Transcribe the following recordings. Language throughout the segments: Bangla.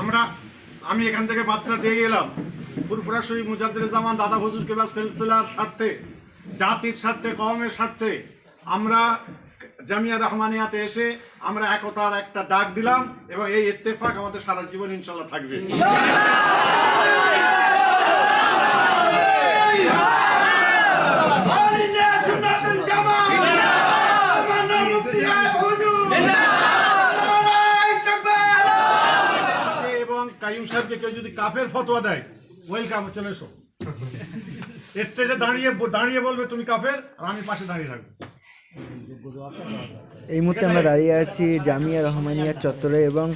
আমরা, আমি এখান থেকে বার্তা দিয়ে গেলাম। ফুরফুরা শরীফ জামান দাদা হজুরকে কেবা সিলসিলার স্বার্থে, জাতির স্বার্থে কমের স্বার্থে, আমরা জামিয়া রহমানিয়াতে এসে আমরা একতার একটা ডাক দিলাম এবং এই ইত্তেফাক আমাদের সারা জীবন ইনশাল্লাহ থাকবে। সাহেবকে কেউ যদি কাপের ফতোয়া দেয় ওয়েলকাম চলে এসো। স্টেজে দাঁড়িয়ে দাঁড়িয়ে বলবে, তুমি কাপের আর আমি পাশে দাঁড়িয়ে থাকব। এই মুহূর্তে আমরা দাঁড়িয়ে আছি জামিয়া রহমানিয়া চত্বরে এবং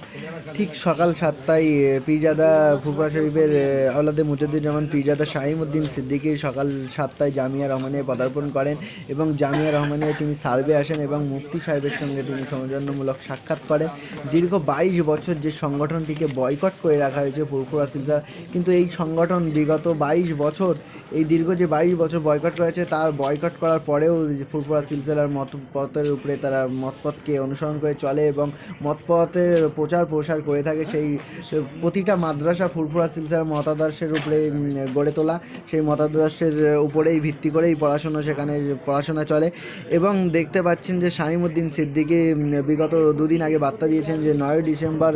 ঠিক সকাল সাতটায় এ, পীরজাদা ফুফা শরীফের আওলাদে মুজাদ্দুজ্জামান পিজাদা শাহিমুদ্দিন সিদ্দিকী সকাল সাতটায় জামিয়া রহমানিয়া পদার্পণ করেন এবং জামিয়া রহমানিয়া তিনি সার্ভে আসেন এবং মুফতি সাহেবের সঙ্গে তিনি সৌজন্যমূলক সাক্ষাৎ করেন। দীর্ঘ বাইশ বছর যে সংগঠনটিকে বয়কট করে রাখা হয়েছে ফুরফুরা সিলসার কিন্তু এই সংগঠন বিগত বাইশ বছর এই দীর্ঘ যে বাইশ বছর বয়কট করেছে তার বয়কট করার পরেও ফুরফুরা মত পথের উপরে তারা মতপথকে অনুসরণ করে চলে এবং মতপথের প্রচার প্রসার করে থাকে সেই প্রতিটা মাদ্রাসা ফুরফুরা সিলসিলার মতাদর্শের উপরে গড়ে তোলা। সেই মতাদর্শের উপরেই ভিত্তি করেই পড়াশোনা সেখানে পড়াশোনা চলে। এবং দেখতে পাচ্ছেন যে শাহিমুদ্দিন সিদ্দিকি বিগত দুদিন আগে বার্তা দিয়েছেন যে নয় ডিসেম্বর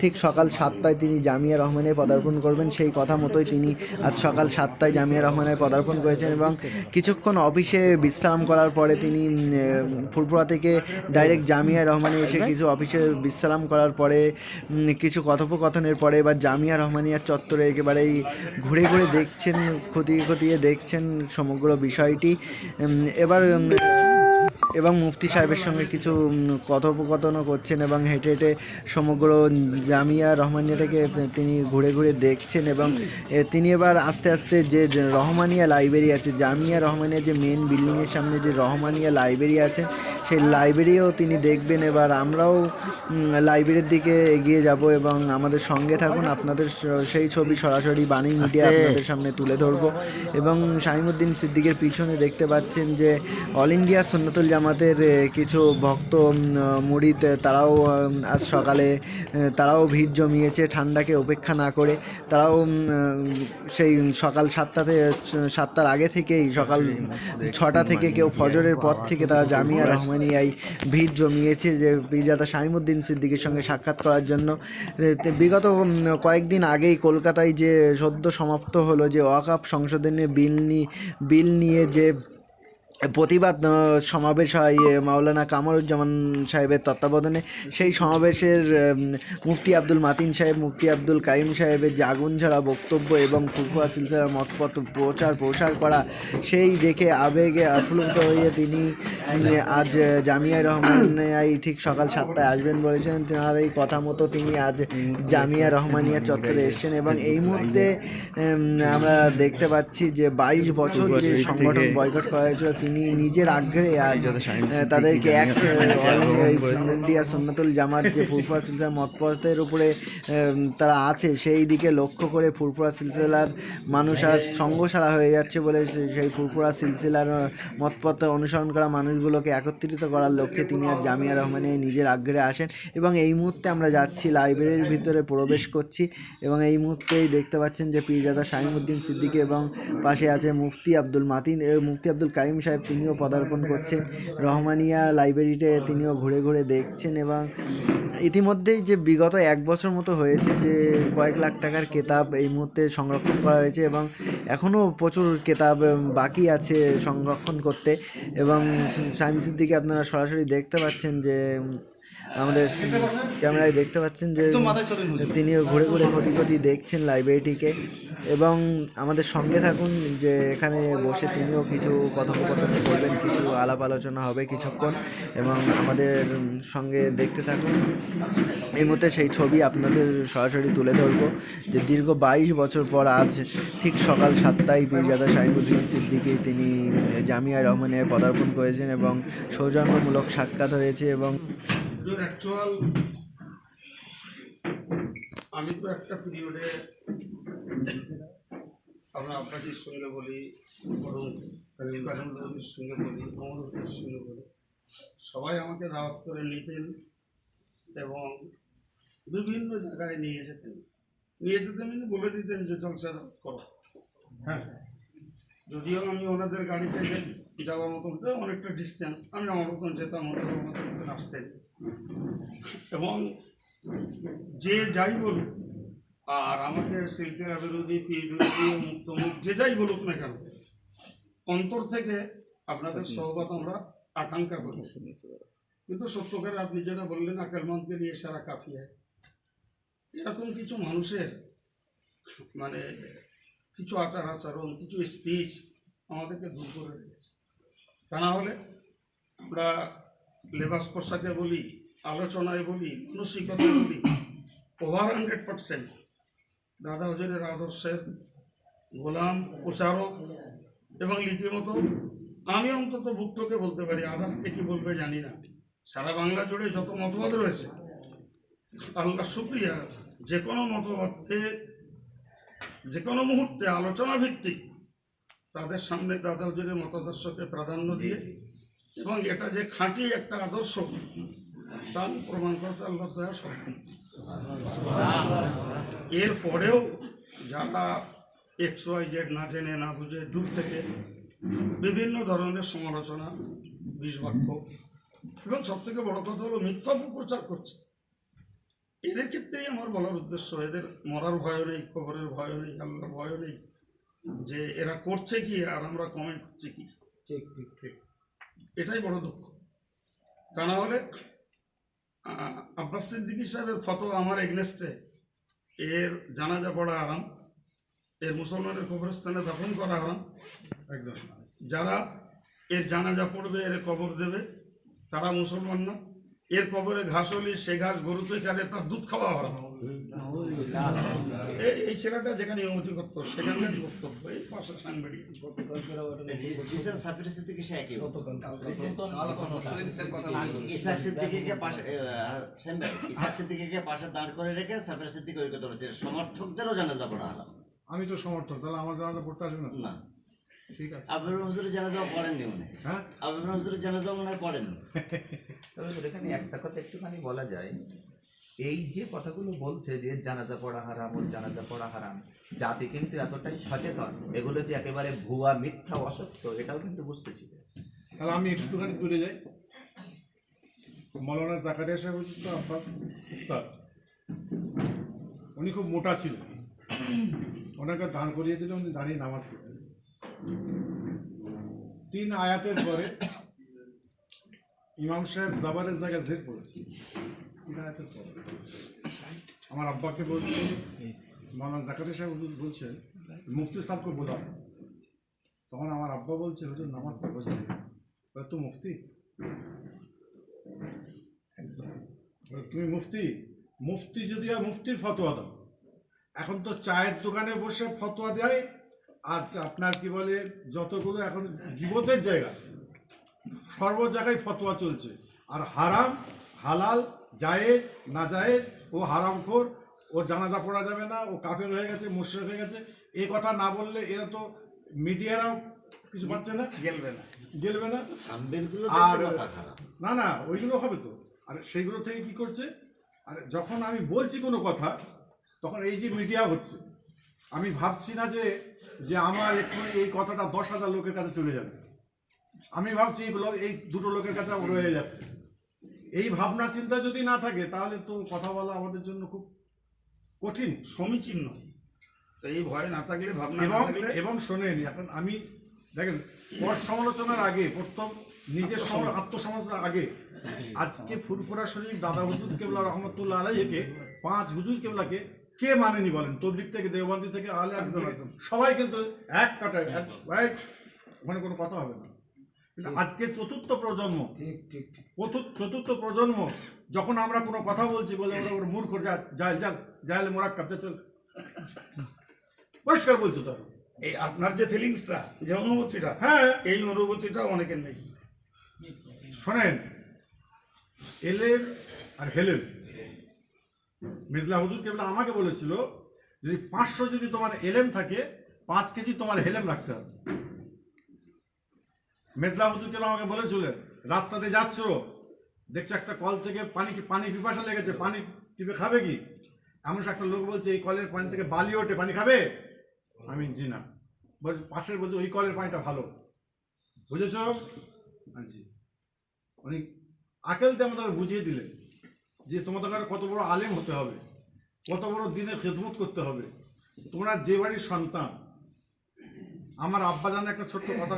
ঠিক সকাল সাতটায় তিনি জামিয়া রহমানে পদার্পণ করবেন। সেই কথা মতোই তিনি আজ সকাল সাতটায় জামিয়া রহমানে পদার্পণ করেছেন এবং কিছুক্ষণ অফিসে বিশ্রাম করার পরে তিনি ফুরফুরা থেকে ডাইরেক্ট জামিয়া রহমানি এসে কিছু অফিসে বিশ্রাম করার পরে কিছু কথোপকথনের পরে বা জামিয়া রহমানিয়ার চত্বরে একেবারেই ঘুরে ঘুরে দেখছেন খতিয়ে খতিয়ে দেখছেন সমগ্র বিষয়টি। এবার এবং মুফতি সাহেবের সঙ্গে কিছু কথোপকথনও করছেন এবং হেঁটে হেঁটে সমগ্র জামিয়া রহমানিয়াটাকে তিনি ঘুরে ঘুরে দেখছেন এবং তিনি এবার আস্তে আস্তে যে রহমানিয়া লাইব্রেরি আছে জামিয়া রহমানিয়া যে মেন বিল্ডিংয়ের সামনে যে রহমানিয়া লাইব্রেরি আছে সেই লাইব্রেরিও তিনি দেখবেন। এবার আমরাও লাইব্রেরির দিকে এগিয়ে যাব এবং আমাদের সঙ্গে থাকুন। আপনাদের সেই ছবি সরাসরি বাণী মিডিয়া আপনাদের সামনে তুলে ধরবো। এবং শাহিমুদ্দিন সিদ্দিকের পিছনে দেখতে পাচ্ছেন যে অল ইন্ডিয়া সুন্নতুল জামাতের এ, কিছু ভক্ত মুরিদ তারাও আজ সকালে তারাও ভিড় জমিয়েছে ঠান্ডাকে উপেক্ষা না করে। তারাও সেই সকাল সাতটাতে সাতটার আগে থেকেই সকাল ছটা থেকে কেউ ফজরের পর থেকে তারা জামিয়া রহমানিয়ায় ভিড় জমিয়েছে যে পীরজাদা শাহিমুদ্দিন সিদ্দিকের সঙ্গে সাক্ষাৎ করার জন্য। বিগত কয়েকদিন আগেই কলকাতায় যে সদ্য সমাপ্ত হলো যে ওয়াকাপ সংশোধনী বিল নিয়ে বিল নিয়ে যে প্রতিবাদ সমাবেশ হয় মাওলানা কামরুজ্জামান সাহেবের তত্ত্বাবধানে। সেই সমাবেশের মুফতি আব্দুল মাতিন সাহেব, মুফতি আব্দুল কাইম সাহেবের যে আগুন ঝরা বক্তব্য এবং ফুফুয়া সিলসিলার মতপথ প্রচার, প্রসার করা, সেই দেখে আবেগে আপ্লুত হয়ে তিনি আজ জামিয়া রহমানিয়ায় ঠিক সকাল সাতটায় আসবেন বলেছেন। তেনার এই কথা মতো তিনি আজ জামিয়া রহমানিয়া চত্বরে এসেছেন এবং এই মুহূর্তে আমরা দেখতে পাচ্ছি যে বাইশ বছর যে সংগঠন বয়কট করা হয়েছিল, তিনি নিজের আগ্রহে আজ তাদেরকে এক ইন্ডিয়া সুন্নাতুল জামাত যে ফুরফুরা সিলসিলার মতপথের উপরে তারা আছে সেই দিকে লক্ষ্য করে ফুরফুরা সিলসিলার মানুষ আজ সঙ্গসারা হয়ে যাচ্ছে বলে সেই ফুরফুরা সিলসিলার মতপথ অনুসরণ করা মানুষগুলোকে একত্রিত করার লক্ষ্যে তিনি আর জামিয়া রহমানে নিজের আগ্রহে আসেন এবং এই মুহূর্তে আমরা যাচ্ছি লাইব্রেরির ভিতরে প্রবেশ করছি এবং এই মুহূর্তেই দেখতে পাচ্ছেন যে পীরজাদা শাহিমুদ্দিন সিদ্দিকী এবং পাশে আছে মুফতি আব্দুল মাতিন মুফতি আব্দুল কাইম সাহেব তিনিও পদার্পণ করছেন। রহমানিয়া লাইব্রেরিতে তিনিও ঘুরে ঘুরে দেখছেন এবং ইতিমধ্যেই যে বিগত এক বছর মতো হয়েছে যে কয়েক লাখ টাকার কেতাব এই মুহূর্তে সংরক্ষণ করা হয়েছে এবং এখনও প্রচুর কেতাব বাকি আছে সংরক্ষণ করতে এবং সাইম দিকে আপনারা সরাসরি দেখতে পাচ্ছেন যে আমাদের ক্যামেরায় দেখতে পাচ্ছেন যে তিনিও ঘুরে ঘুরে ক্ষতি ক্ষতি দেখছেন লাইব্রেরিটিকে। এবং আমাদের সঙ্গে থাকুন যে এখানে বসে তিনিও কিছু কথোপকথন করবেন কিছু আলাপ আলোচনা হবে কিছুক্ষণ। এবং আমাদের সঙ্গে দেখতে থাকুন। এই মুহূর্তে সেই ছবি আপনাদের সরাসরি তুলে ধরবো যে দীর্ঘ বাইশ বছর পর আজ ঠিক সকাল সাতটায় পীরজাদা সাহিবুদ্দিন সিদ্দিকী তিনি জামিয়া রহমানে পদার্পণ করেছেন এবং সৌজন্যমূলক সাক্ষাৎ হয়েছে এবং অ্যাকচুয়াল আমি তো একটা পিরিয়ডে আমরা আপনাদের সঙ্গে বলি, বরং সঙ্গে বলি অমরুদ্দির সঙ্গে বলি। সবাই আমাকে দাওয়াত করে নিতেন এবং বিভিন্ন জায়গায় নিয়ে যেতেন। নিয়ে যেতেন মানে বলে দিতেন যে জলসা করো। হ্যাঁ। যদিও আমি ওনাদের গাড়িতে যাওয়ার মতো হতো অনেকটা ডিস্টেন্স আমি আমার মতন যেতাম, ওনাদের মতন মতন আসতেন। এবং যে যাই বলুক আর আমাকে সিলসিলা বিরোধী পীর বিরোধী মুক্তমুখ যে যাই বলুক না কেন অন্তর থেকে আপনাদের সহবত আমরা আকাঙ্ক্ষা করি। কিন্তু সত্যকার আপনি যেটা বললেন আকেলমনকে নিয়ে সারা কাফিয়া এরকম কিছু মানুষের মানে কিছু আচার আচরণ কিছু স্পিচ আমাদেরকে দূর করে রেখেছে তা না হলে আমরা লেবাস পোশাকে বলি, আলোচনায় বলি, মানসিকতায় বলি ওভার হান্ড্রেড পার্সেন্ট দাদা হজরের আদর্শের গোলাম, প্রচারক এবং রীতিমতো আমি অন্তত ভুক্তকে বলতে পারি আদার্সকে কি বলবে জানি না। সারা বাংলা জুড়ে যত মতবাদ রয়েছে, আল্লাহ শুক্রিয়া যে কোনো মতবাদকে যে কোনো মুহূর্তে আলোচনা ভিত্তিক তাদের সামনে দাদা হুজুরের মতাদর্শকে প্রাধান্য দিয়ে এবং এটা যে খাঁটি একটা আদর্শ তা আমি প্রমাণ করতে আল্লাহ দয়া সক্ষম এরপরেও যারা এক্স ওয়াই জেড না জেনে, না বুঝে, দূর থেকে বিভিন্ন ধরনের সমালোচনা বিষবাক্য এবং সব থেকে বড় কথা হলো মিথ্যা প্রচার করছে। এদের ক্ষেত্রেই আমার বলার উদ্দেশ্য, এদের মরার ভয় নেই খবরের ভয় নেই, আল্লাহর ভয় নেই যে এরা করছে কি আর আমরা কমেন্ট করছি কি? ঠিক ঠিক ঠিক। এটাই বড় দুঃখ। তা না হলে আব্বাস সিদ্দিকী সাহেবের ফটো আমার এগনেস্টে। এর জানাজা পড়া আরাম এর মুসলমানের কবরস্থানে দাফন করা আরাম। একদম। যারা এর জানাজা পড়বে এর কবর দেবে তারা মুসলমান না। এর কবরে ঘাস হলে সে ঘাস গরুতে কাটে তার দুধ খাওয়া হারাম এই- ছেলেটা যেখানে অনুমতি করতো সেখানকারই বক্তব্য এই পাশে সাংবাদিক সমর্থকদেরও জানাজা পড়া হলাম আমি তো সমর্থক তাহলে আমার জানাজা পড়তে আসবে না? না। ঠিক আছে। আবির হুজুরের জানাজাও পড়েননি মনে হয়। হ্যাঁ? আবির হুজুরের জানাজাও মনে হয় পড়েননি। তবে এখানে একটা কথা একটুখানি বলা যায়। এই যে কথাগুলো বলছে যে জানাজা পড়া হারাম ওর জানাজা পড়া হারাম, জাতি কিন্তু এতটাই সচেতন। এগুলো যে একেবারে ভুয়া, মিথ্যা, অসত্য, এটাও কিন্তু বুঝতে শিখেছে তাহলে আমি একটুখানি দূরে যাই। মৌলানা জাকারিয়া সাহেব তো আপনার উস্তাদ। উনি খুব মোটা ছিলেন। ওনাকে দান করিয়ে দিলে উনি দাঁড়িয়ে নামাজ পড়তেন। তিন আয়াতের পরে ইমাম সাহেব জাবারের জায়গায় জের পড়েছে। আমার আব্বাকে বলছে, মৌলানা জাকারিয়া সাহেব বলছেন, মুফতি সাহেবকে বোঝাও। তখন আমার আব্বা বলছে, হুজুর, নামাজ বলছে তো মুফতি? তুমি মুফতি? মুফতি যদি হয়, মুফতির ফতোয়া দাও। এখন তো চায়ের দোকানে বসে ফতোয়া দেয়, আর আপনার কি বলে, যতগুলো এখন গিবতের জায়গা, সর্ব জায়গায় ফতোয়া চলছে। আর হারাম, হালাল জায়েজ না জায়েজ ও হারামখোর ও জানাজা পড়া যাবে না ও কাফের হয়ে গেছে মুশ্রেক হয়ে গেছে এই কথা না বললে এরা তো মিডিয়ারাও কিছু পাচ্ছে না গেলবে না। গেলবে না। আর না না ওইগুলো হবে তো। আর সেইগুলো থেকে কি করছে? আর যখন আমি বলছি কোনো কথা তখন এই যে মিডিয়া হচ্ছে আমি ভাবছি না যে যে আমার এক্ষুনি এই কথাটা দশ হাজার লোকের কাছে চলে যাবে। আমি ভাবছি এইগুলো এই দুটো লোকের কাছে আমার রয়ে যাচ্ছে। এই ভাবনা চিন্তা যদি না থাকে তাহলে তো কথা বলা আমাদের জন্য খুব কঠিন সমীচীন নয়। তো এই ভয় না থাকলে ভাবনা এবং এবং শোনেন এখন আমি দেখেন পর সমালোচনার আগে প্রথম নিজের সম- আত্মসমালোচনার আগে আজকে ফুরফুরা শরীফ দাদা হুজুর কেবলা রহমতুল্লাহ আলাইকে পাঁচ হুজুর কেবলাকে কে মানেনি বলেন? তবলিক থেকে দেওবন্দি থেকে আলে সবাই কিন্তু এক কাটায় ওখানে কোনো কথা হবে না। আজকে চতুর্থ প্রজন্ম। ঠিক ঠিক চতুর্থ প্রজন্ম যখন আমরা কোনো কথা বলছি বলে ওরা ওর মূর্খ যা যাই যাল যাইলে মোরাক্কাব যা চল। পরিষ্কার বলছো তো। এই আপনার যে ফিলিংসটা যে অনুভূতিটা হ্যাঁ। এই অনুভূতিটা অনেকের নেই। শোনেন এলেম আর হেলেম মিজলা হুজুর কেবলা আমাকে বলেছিল যদি পাঁচশো যদি তোমার এলেম থাকে পাঁচ কেজি তোমার হেলেম রাখতে হবে। মেজলা হুজুর কেবলা আমাকে বলেছিল? রাস্তাতে যাচ্ছ, দেখছ একটা কল থেকে পানি পানি পিপাসা লেগেছে, পানি টিপে খাবে কি? এমন একটা লোক বলছে, এই কলের পানি থেকে বালি ওঠে, পানি খাবে? আমি জি না। পাশের বলছে, ওই কলের পানিটা ভালো। বুঝেছ? জি। উনি আকেলতে আমাদের বুঝিয়ে দিলেন যে তোমাদের কত বড় আলেম হতে হবে, কত বড় দিনের খেদমত করতে হবে। তোমরা যে বাড়ির সন্তান, আমার আব্বাজানের একটা ছোট্ট কথা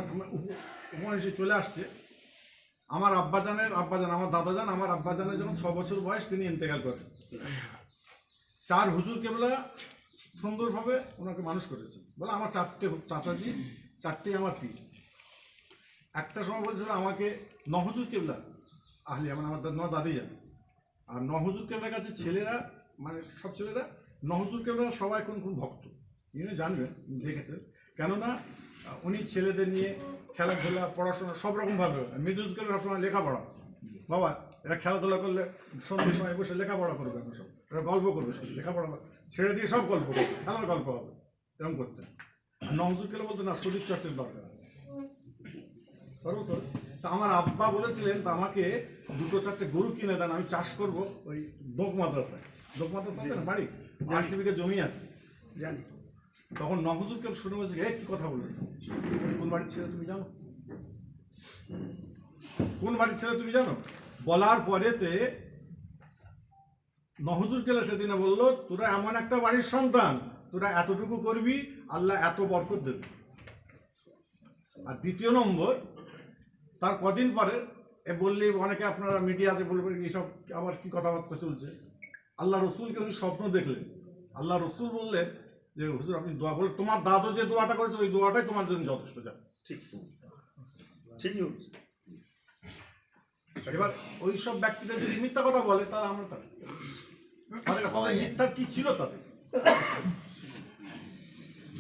উপ- উপনিষে চলে আসছে। আমার আব্বাজানের, আব্বাজান, আমার দাদাজান, আমার আব্বাজানের যখন ছ বছর বয়স, তিনি ইন্তেকাল করেন। চার হুজুর কেবলা সুন্দরভাবে ওনাকে মানুষ করেছেন। বলে, আমার চারটে চাচাজি চারটেই আমার পীর। একটা সময় বলছিল, আমাকে নহজুর কেবলা, আহলি মানে আমার ন দাদি যান আর নহজুর কেবলার কাছে ছেলেরা মানে সব ছেলেরা নহজুর কেবলা সবাই কোন কোন ভক্ত? ইনি জানবেন, দেখেছেন। কেননা উনি ছেলেদের নিয়ে খেলাধুলা পড়াশোনা সব রকমভাবে মেজুজ কেবলা সবসময় লেখাপড়া। বাবা এরা খেলাধুলা করলে সন্ধ্যের সময় বসে লেখাপড়া করবে এখন সব। এরা গল্প করবে সব লেখাপড়া ছেড়ে দিয়ে সব গল্প করবে। খেলার গল্প হবে এরকম করতে। কেবলা বলতো না শরীর চর্চার দরকার আছে। তা আমার আব্বা বলেছিলেন তা আমাকে দুটো চারটে গরু কিনে দেন আমি চাষ করব ওই দোক মাদ্রাসায়। দোক মাদ্রাসা আছে না বাড়ি? আশি বিঘা জমি আছে। জানি। তখন নহজুরকে শুনে বলছে এ কি কথা বললেন কোন বাড়ির ছেলে তুমি জানো? কোন বাড়ির ছেলে তুমি জানো? বলার পরেতে নহজুর গেলে সেদিনে বলল, তোরা এমন একটা বাড়ির সন্তান, তোরা এতটুকু করবি, আল্লাহ এত বরকত দেবে। আর দ্বিতীয় নম্বর, তার কদিন পরে এ বললেই অনেকে আপনারা মিডিয়াতে বলবেন, এইসব আবার কি কথাবার্তা চলছে? আল্লাহ রসুলকে উনি স্বপ্ন দেখলেন। আল্লাহ রসুল বললেন যে হুজুর আপনি দোয়া বলে তোমার দাদু যে দোয়াটা করেছে ওই দোয়াটাই তোমার জন্য যথেষ্ট যাবে ঠিক। ঠিকই এবার ওই সব ব্যক্তিদের যদি মিথ্যা কথা বলে তাহলে আমরা তাদের তাদের তাদের মিথ্যার কি ছিল তাদের?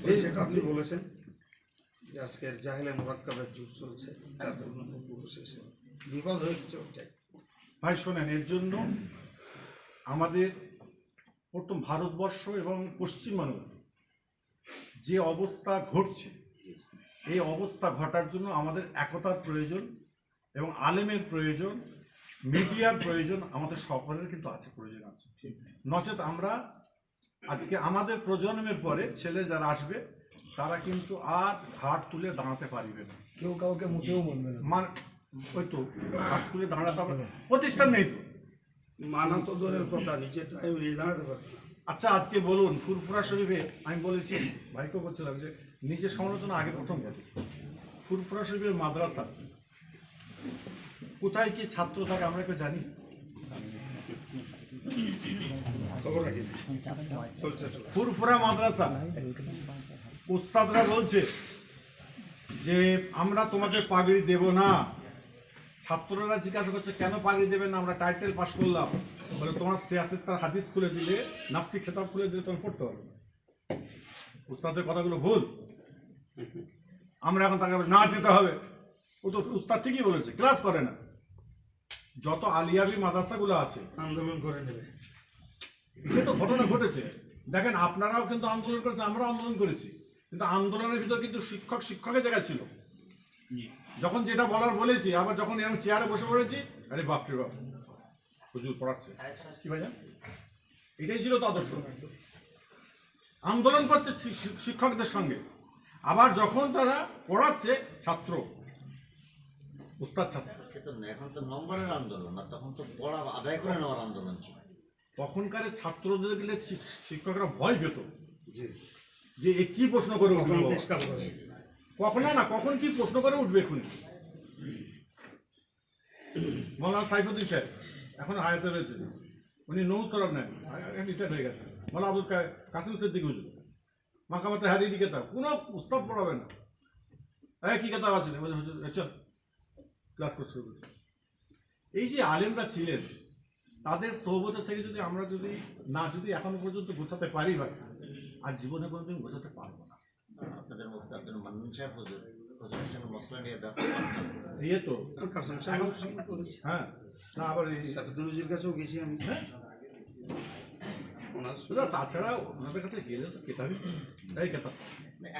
যে যেটা আপনি বলেছেন যে আজকের জাহেলে মোরাক্কাবের যুগ চলছে মধ্যে পুরুষ এসে বিপদ হয়ে গেছে ভাই শোনেন এর জন্য আমাদের প্রথম ভারতবর্ষ এবং পশ্চিমবাংলা যে অবস্থা ঘটছে এই অবস্থা ঘটার জন্য আমাদের একতার প্রয়োজন এবং আলেমের প্রয়োজন মিডিয়ার প্রয়োজন আমাদের সকলের কিন্তু আছে প্রয়োজন আছে নচেত আমরা আজকে আমাদের প্রজন্মের পরে ছেলে যারা আসবে তারা কিন্তু আর ঘাট তুলে দাঁড়াতে পারবে না কেউ কাউকে মুখেও বলবে না মানে ওই তো ঘাট তুলে দাঁড়াতে পারবে না। প্রতিষ্ঠান নেই তো মানা তো দূরের কথা নিজের টাইম নিয়ে দাঁড়াতে পারবে না। আচ্ছা আজকে বলুন, ফুরফুরা শরীফে আমি বলেছি, ভাইকে বলছিলাম যে নিজের সমালোচনা আগে প্রথম করেছি ফুরফুরা শরীফের মাদ্রাসা, কোথায় কি ছাত্র থাকে আমরা কেউ জানি? ফুরফুরা মাদ্রাসা, উস্তাদরা বলছে যে, আমরা তোমাকে পাগড়ি দেব না। ছাত্ররা জিজ্ঞাসা করছে, কেন পাগড়ি দেবেন না? আমরা টাইটেল পাস করলাম। বলে তোমার সিয়াসের তার হাদিস খুলে দিলে নাফসি খেতাব খুলে দিলে তোমার পড়তে পারবে না। উস্তাদের কথাগুলো ভুল। আমরা এখন তাকে না যেতে হবে। ও তো উস্তাদ ঠিকই বলেছে ক্লাস করে না। যত আলিয়াবি মাদ্রাসাগুলো আছে আন্দোলন করে নেবে। এটা তো ঘটনা ঘটেছে। দেখেন আপনারাও কিন্তু আন্দোলন করেছে আমরাও আন্দোলন করেছি। কিন্তু আন্দোলনের ভিতর কিন্তু শিক্ষক শিক্ষকের জায়গা ছিল। যখন যেটা বলার বলেছি আবার যখন এরকম চেয়ারে বসে পড়েছি আরে বাপরে বাপ। হুজুর পড়াচ্ছে। কি ভাই এটাই ছিল তো আদর্শ। আন্দোলন করছে শিক্ষকদের সঙ্গে। আবার যখন তারা পড়াচ্ছে ছাত্র উস্তাদ ছাত্র। এখন তো নম্বরের আন্দোলন আর তখন তো পড়া আদায় করে নেওয়ার আন্দোলন ছিল। তখনকার ছাত্রদের গেলে শিক্ষকরা ভয় পেত। জি। যে এ কি প্রশ্ন করে উঠবে কখন না না কখন কি প্রশ্ন করে উঠবে এখন মৌলানা সাইফুদ্দিন সাহেব এখন হায়াতে রয়েছে। উনি নৌ তরফ নেন রিটায়ার হয়ে গেছে মৌলানা আবুল কা- কাসিম সিদ্দিক হুজুর। মাকামাতে হারিয়ে কেতাব? কোনো উস্তাদ পড়াবে না। হ্যাঁ কী কেতাব আছে? বলে হুজুর চল ক্লাস করছে হুজুর। এই যে আলেমরা ছিলেন তাদের সৌবত থেকে যদি আমরা যদি না যদি এখনও পর্যন্ত গোছাতে পারি ভাই আর জীবনে কোনোদিন গোছাতে পারব না। আপনাদের মধ্যে আব্দুল মান্নান সাহেব হুজুর হুজুরের সঙ্গে মশলা নিয়ে কনসার্ন ইয়ে তো। হ্যাঁ। না আবার এই সাফিদুরজির কাছেও গেছি আমি। হ্যাঁ? ওনার শুধু তাছাড়া ওনাদের কাছে গেলে তো কেতাব।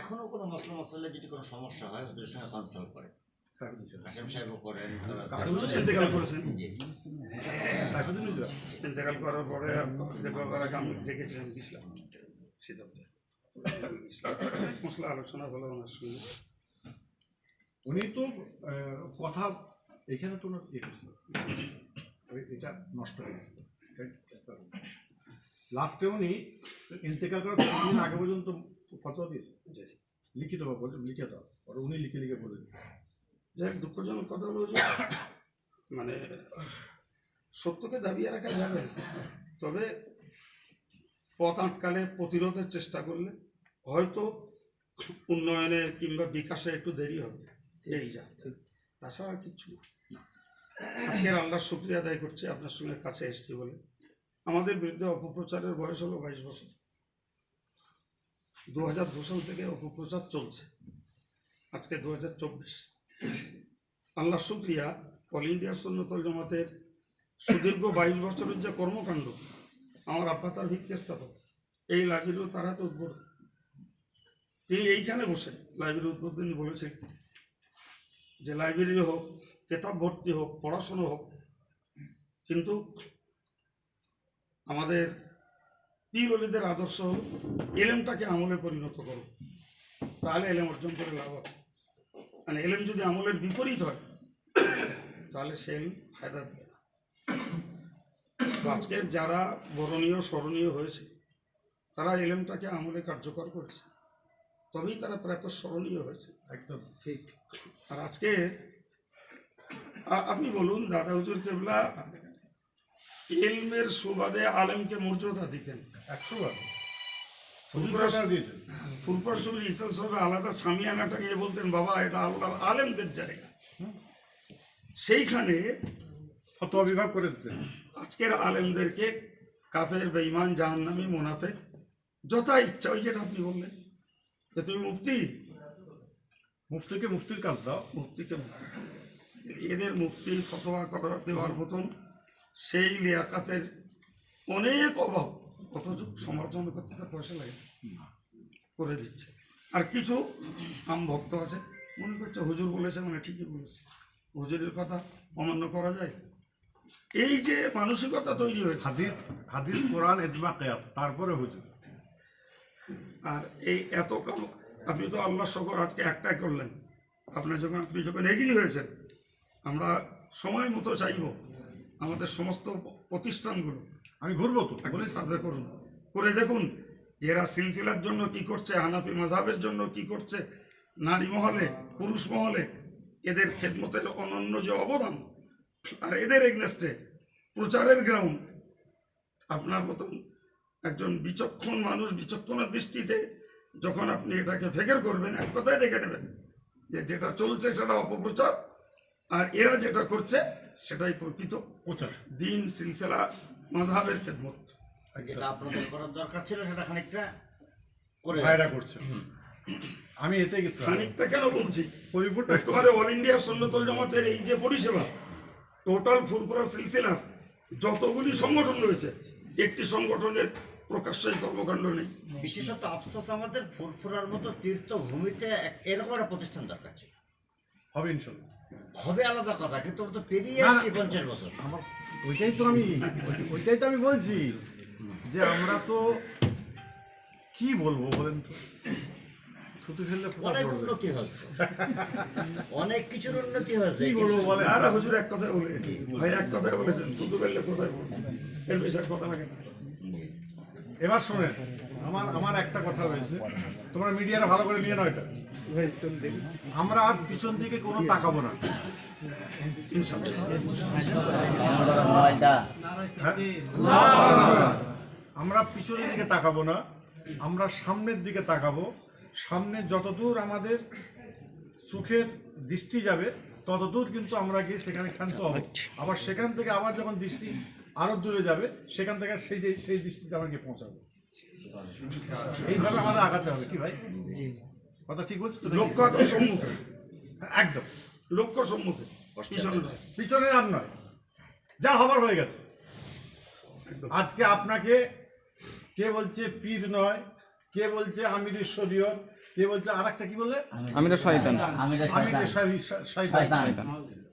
এখনও কোনো মশলা মশলা যদি কোনো সমস্যা হয় হুজুরের সঙ্গে কনসাল্ট করে। হাসেম সাহেবও করেন ইন্তেকাল করেছেন? জি। ইন্তেকাল করার পরে ইন্তেকাল করার আগে আমি ডেকেছিলাম গেছিলাম। মশলা আলোচনা হলো ওনার সঙ্গে। উনি তো কথা এখানে তো ইয়ে এটা নষ্ট হয়ে গেছিল লাস্টে উনি ইন্তেকাল করার কিছুদিন আগে পর্যন্ত ফতোয়া দিয়েছে? লিখিত বা বলে লিখিত। আর উনি লিখে লিখে বলে। যাই হোক, দুঃখজনক কথা হলো যে মানে সত্যকে দাবিয়ে রাখা যাবে তবে পথ আটকালে প্রতিরোধের চেষ্টা করলে হয়তো উন্নয়নে কিংবা বিকাশে একটু দেরি হবে। এই যা। তাছাড়া আর কিচ্ছু না। আজকের আল্লাহর শুক্রিয়া আদায় করছি আপনার সঙ্গে কাছে এসেছি বলে। আমাদের বিরুদ্ধে অপপ্রচারের বয়স হলো বাইশ বছর। দু হাজার দু সাল থেকে অপপ্রচার চলছে। আজকে দু হাজার চব্বিশ। আল্লাহ শুক্রিয়া, অল ইন্ডিয়া সন্ন্যতল জমাতের সুদীর্ঘ বাইশ বছরের যে কর্মকাণ্ড, আমার আব্বা তার ভিত্তি স্থাপক এই লাইব্রেরিও তার হাতে উদ্বোধন। তিনি এইখানে বসে লাইব্রেরি উদ্বোধনী বলেছেন যে, লাইব্রেরি হোক কেতাব ভর্তি হোক পড়াশুনো হোক কিন্তু আমাদের পীর অলিদের আদর্শ হল এলেমটাকে আমলে পরিণত করো। তাহলে এলেম অর্জন করে লাভ আছে। মানে এলেম যদি আমলের বিপরীত হয় তাহলে সে এলেম ফায়দা দেবে না। আজকের যারা বরণীয় স্মরণীয় হয়েছে তারা এলেমটাকে আমলে কার্যকর করেছে। তবেই তারা প্রায়ত স্মরণীয় হয়েছে। একদম ঠিক। আর আজকে আপনি বলুন দাদা হুজুর কেবলা এলমের সুবাদে আলেমকে মর্যাদা দিতেন একশো বার। ফুরফুরা শরীর ইসলাম সাহেব আলাদা সামিয়ানাটাকে বলতেন বাবা এটা আল্লাহ আলেমদের জায়গা। সেইখানে ফতোয়া বিভাগ করে দিতেন। আজকের আলেমদেরকে কাফের বেঈমান জাহান্নামী মোনাফেক যথা ইচ্ছা ওই যেটা আপনি বললেন। যে তুমি মুক্তি মুফতিকে মুফতির কাজ দাও। মুক্তিকে মুক্তি এদের মুক্তি ফতোয়া করার দেওয়ার মতন সেই লিয়াকাতের অনেক অভাব অথচ সমালোচনা করতে পয়সা লাগে। করে দিচ্ছে। আর কিছু আম ভক্ত আছে মনে করছে হুজুর বলেছে মানে ঠিকই বলেছে। হুজুরের কথা অমান্য করা যায়? এই যে মানসিকতা তৈরি হয়েছে। হাদিস হাদিস কোরআন এজমা কেয়াস তারপরে হুজুর। আর এই এত কাল আপনি তো আল্লাহ শকর আজকে একটাই করলেন। আপনার যখন আপনি যখন এগিরি হয়েছেন আমরা সময় মতো চাইব আমাদের সমস্ত প্রতিষ্ঠানগুলো। আমি ঘুরবো তো একবার সার্ভে করুন। করে দেখুন যে এরা সিলসিলার জন্য কি করছে হানাফি মাঝাবের জন্য কি করছে নারী মহলে পুরুষ মহলে এদের খেদমতের অনন্য যে অবদান আর এদের এগনেস্টে প্রচারের গ্রাউন্ড আপনার মতন একজন বিচক্ষণ মানুষ বিচক্ষণের দৃষ্টিতে যখন আপনি এটাকে ফেকের করবেন এক কথায় দেখে নেবেন যে যেটা চলছে সেটা অপপ্রচার। আর এরা যেটা করছে সেটাই প্রকৃত দিন সিলসিলা মাঝহাবের খেদমত। যেটা আপনাদের করার দরকার ছিল সেটা খানিকটা করে ভাইরা করছে। আমি এতে গেছিলাম খানিকটা কেন বলছি? পরিপূর্ণ অল ইন্ডিয়া সন্ন্যতল জামাতের এই যে পরিষেবা টোটাল ফুরফুরা সিলসিলার যতগুলি সংগঠন রয়েছে একটি সংগঠনের প্রকাশ্যই কর্মকাণ্ড নেই। বিশেষত আফসোস আমাদের ফুরফুরার মতো তীর্থভূমিতে এক- এরকম একটা প্রতিষ্ঠান দরকার ছিল। হবে ইনশাল্লাহ। হবে আলাদা কথা কিন্তু তো পেরিয়ে। এসেছি পঞ্চাশ বছর। আমার ওইটাই তো আমি ওইটাই তো আমি বলছি যে আমরা তো কি বলব বলেন তো? থুতু ফেললে অনেক উন্নতি হয়েছে। অনেক কিছুর উন্নতি হয়েছে কি বলব বলেন? আর হুজুর এক কথায় বলে ভাই এক কথায় বলেছেন শুধু বললে কোথায় বলবেন এর বেশি আর কথা লাগে না। এবার শোনেন আমার আমার একটা কথা রয়েছে। তোমরা মিডিয়াটা ভালো করে নিয়ে নাও এটা। আমরা আর পিছন দিকে কোনো তাকাবো না। হ্যাঁ? আমরা পিছনের দিকে তাকাবো না, আমরা সামনের দিকে তাকাবো। সামনে যতদূর আমাদের চোখের দৃষ্টি যাবে, ততদূর কিন্তু আমরা গিয়ে সেখানে ক্ষান্ত হব। আবার সেখান থেকে আবার যখন দৃষ্টি আরও দূরে যাবে, সেখান থেকে সেই যে সেই দৃষ্টিতে গিয়ে পৌঁছাবো। এইভাবে আমাদের আগাতে হবে, কি ভাই? কথা ঠিক বলছি? লক্ষ্য একদম সম্মুখে। একদম লক্ষ্য সম্মুখে। পিছনে নয়। পিছনে আর নয়। যা হবার হয়ে গেছে। আজকে আপনাকে কে বলছে পীর নয় কে বলছে আমির শরীয়ত কে বলছে আর একটা কি বললে? আমি তো শয়তান। আমি যে শাই- শয়তান।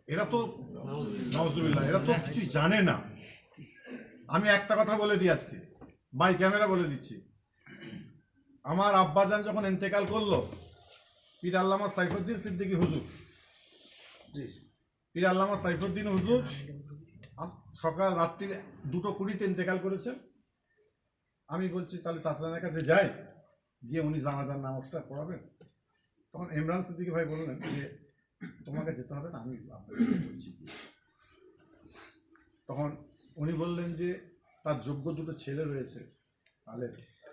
এরা তো নজরুল্লাহ এরা তো কিছুই জানে না। আমি একটা কথা বলে দিই আজকে বাই ক্যামেরা বলে দিচ্ছি। আমার আব্বাজান যখন ইন্তেকাল করল পীর আল্লামা সাইফুদ্দিন সিদ্দিকী হুজুর। জি। পীর আল্লামা সাইফুদ্দিন হুজুর সকাল রাত্রি দুটো কুড়িতে ইন্তেকাল করেছেন। আমি বলছি তাহলে চাচাজানের কাছে যাই। গিয়ে উনি জানাজার নামাজটা পড়াবেন। তখন ইমরান সিদ্দিকী ভাই বললেন যে তোমাকে যেতে হবে না আমি বলছি। তখন উনি বললেন যে তার যোগ্য দুটো ছেলে রয়েছে তাহলে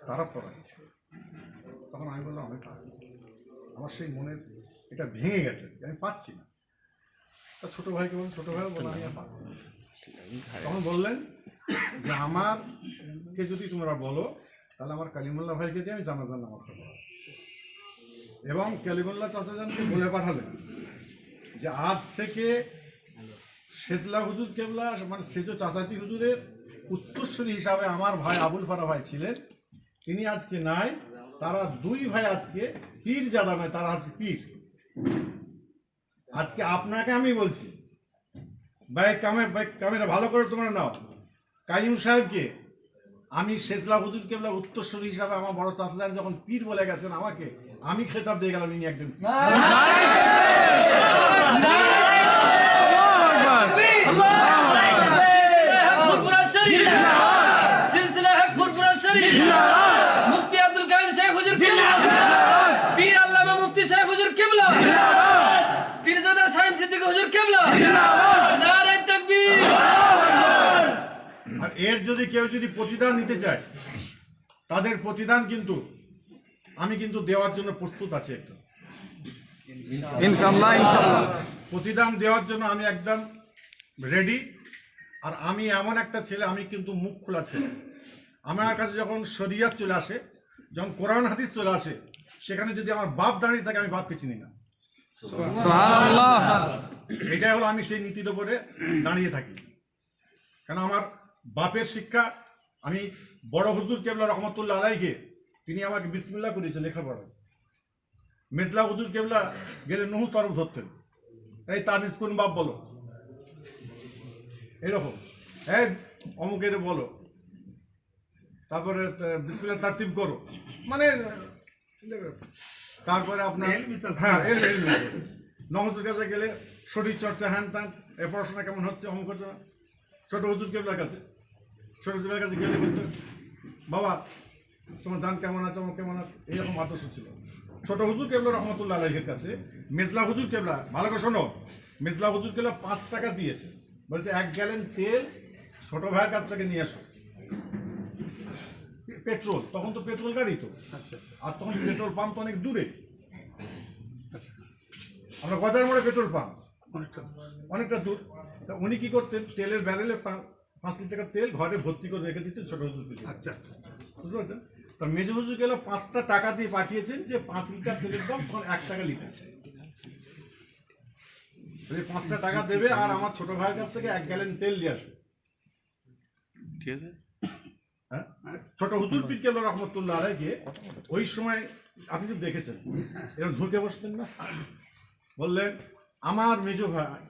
তারা পড়ায় তখন আমি বললাম পারব আমার সেই মনের এটা ভেঙে গেছে, আমি পাচ্ছি না। তা ছোটো ভাইকে বলুন ছোটো ভাইও বললাম আমি আর তখন বললেন যে আমারকে যদি তোমরা বলো, তাহলে আমার কালিমুল্লাহ ভাইকে দিয়ে আমি জানাজার নামাজটা পড়াবো। এবং কালিমুল্লাহ চাচাজানকে বলে পাঠালেন যে, আজ থেকে সেজলা হুজুর কেবলা মানে সেজো চাচাচি হুজুরের উত্তরসূরি হিসাবে আমার ভাই আবুল ফারা ভাই ছিলেন। তিনি আজকে নাই তারা দুই ভাই আজকে পীর জাদা নয় তারা আজকে পীর আজকে আপনাকে আমি বলছি ভাই কামে কামেরা ভালো করে তোমরা নাও কাইম সাহেবকে আমি শেষলা হুজুর কেবলা উত্তরসূরি হিসাবে আমার বড় চাচাজান যখন পীর বলে গেছেন আমাকে আমি খেতাব দিয়ে গেলাম ইনি একজন পীর। ফুরফুরা শরীফ সিলসিলা হক ফুরফুরা শরীফ মুফতি আব্দুল কাইম শেখ হুজুর কিবলা পীর আল্লামা মুফতি শেখ হুজুর কিবলা পীরজাদা শাহিন সিদ্দিক হুজুর কিবলা নারে তাকবীর আর এর যদি কেউ যদি প্রতিদান নিতে চায় তাদের প্রতিদান কিন্তু আমি কিন্তু দেওয়ার জন্য প্রস্তুত আছি একদম প্রতিদান দেওয়ার জন্য আমি একদম রেডি আর আমি এমন একটা ছেলে আমি কিন্তু মুখ খোলা ছেলে। আমার কাছে যখন শরিয়াত চলে আসে যখন কোরআন হাদিস চলে আসে সেখানে যদি আমার বাপ দাঁড়িয়ে থাকে আমি বাপকে চিনি না। এটাই হলো আমি সেই নীতির উপরে দাঁড়িয়ে থাকি। কেন আমার বাপের শিক্ষা আমি বড় হুজুর কেবলা রহমতুল্লাহ আলাইকে তিনি আমাকে বিসমিল্লাহ করিয়েছেন লেখাপড়া মেজলা হুজুর কেবলা গেলে নহু সরব ধরতেন। এই তার কোন বাপ বলো? এরকম। এই অমুকের বলো। তারপরে বিসমিল্লাহ তারতিব করো। মানে তারপরে আপনার হ্যাঁ নহজুর কাছে গেলে শরীর চর্চা হ্যান ত্যান এ পড়াশোনা কেমন হচ্ছে অমুক হচ্ছে না ছোট হুজুর কেবলার কাছে। ছোট হুজুরের কাছে গেলে বলতো বাবা তোমার জান কেমন আছে আমার কেমন আছে? এইরকম আদর্শ ছিল। ছোট হুজুর কেবলা রহমতুল্লাহ আলাইহের কাছে মেজলা হুজুর কেবলা ভালো করে শোনো মেজলা হুজুর কেবলা পাঁচ টাকা দিয়েছে। বলছে এক গ্যালেন তেল ছোট ভাইয়ের কাছ থেকে নিয়ে আসো। পেট্রোল তখন তো পেট্রোল গাড়ি তো। আচ্ছা আচ্ছা। আর তখন পেট্রোল পাম্প তো অনেক দূরে। আচ্ছা। আমরা গজার মোড়ে পেট্রোল পাম্প। অনেকটা অনেকটা দূর। তা উনি কি করতেন তেলের ব্যারেলে পাঁচ লিটার তেল ঘরে ভর্তি করে রেখে দিতেন ছোট হুজুর আচ্ছা আচ্ছা আচ্ছা। বুঝতে পারছেন? তা মেজো হুজুর গেলে পাঁচটা টাকা দিয়ে পাঠিয়েছেন যে পাঁচ লিটার তেলের দাম এক টাকা লিটার। পাঁচটা টাকা দেবে আর আমার ছোট ভাইয়ের কাছ থেকে এক গ্যালেন তেল দিয়ে আসবে। ঠিক আছে। হ্যাঁ? ছোট হুজুর পীর কেবল রহমতুল্লাহ আলাইকে ওই সময় আপনি তো দেখেছেন এরকম ঝুঁকে বসতেন না? বললেন আমার মেজো ভাই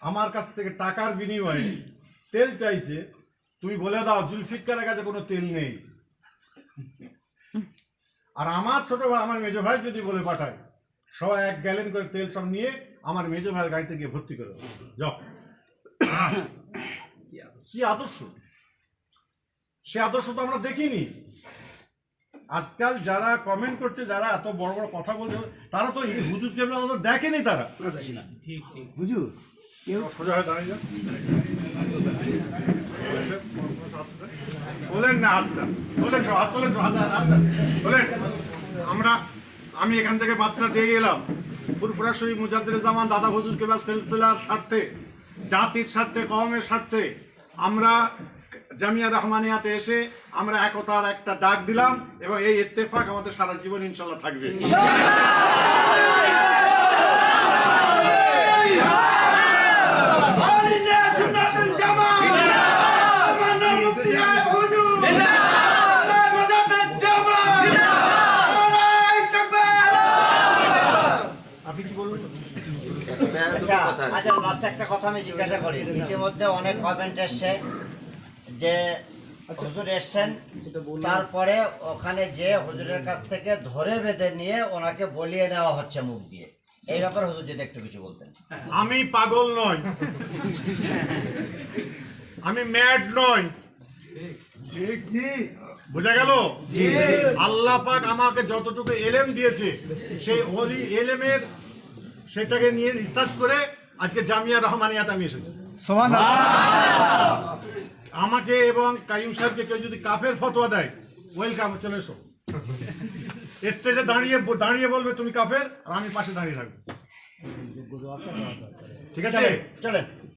আমার কাছ থেকে টাকার বিনিময়ে তেল চাইছে তুমি বলে দাও জুলফিকারের কাছে কোনো তেল নেই। আর আমার ছোট ভাই আমার মেজো ভাই যদি বলে পাঠায় সবাই এক গ্যালেন করে তেল সব নিয়ে আমার মেজো ভাইয়ের গাড়িতে গিয়ে ভর্তি করে। যাও। কি আদর্শ? সে আদর্শ তো আমরা দেখিনি। আজকাল যারা কমেন্ট করছে যারা এত বড় বড় কথা বলছে তারা তো হুজুর কেবলা তো দেখেনি তারা? হুজুর? কেউ সোজা হয়ে দাঁড়িয়ে যান বলেন না হাতটা। বলেন হাত তোলেন হাত বলেন আমরা আমি এখান থেকে বার্তা দিয়ে গেলাম। ফুরফুরা শরীফ মুজাদ্দের জামান দাদা হুজুর কেবলা সিলসিলার স্বার্থে জাতির স্বার্থে কমের স্বার্থে আমরা জামিয়া রহমানিয়াতে এসে আমরা একতার একটা ডাক দিলাম এবং এই ইত্তেফাক আমাদের সারা জীবন ইনশাল্লাহ থাকবে। আচ্ছা লাস্ট একটা কথা আমি জিজ্ঞাসা করি। ইতিমধ্যে অনেক কমেন্ট এসছে যে হুজুর এসছেন তারপরে ওখানে যে হুজুরের কাছ থেকে ধরে বেঁধে নিয়ে ওনাকে বলিয়ে নেওয়া হচ্ছে মুখ দিয়ে। এই ব্যাপারে হুজুর যদি একটু কিছু বলতেন। আমি পাগল নই। আমি ম্যাড নই। বোঝা গেল? আল্লাহ পাক আমাকে যতটুকু এলেম দিয়েছে সেই ওলি এলেমের সেটাকে নিয়ে রিসার্চ করে আজকে জামিয়া রহমানিয়াতে আমি এসেছি। আমাকে এবং কাইম সাহেবকে কেউ যদি কাফের ফতোয়া দেয় ওয়েলকাম চলে এসো। স্টেজে দাঁড়িয়ে দাঁড়িয়ে বলবে তুমি কাফের আর আমি পাশে দাঁড়িয়ে থাকব। ঠিক আছে? চলেন।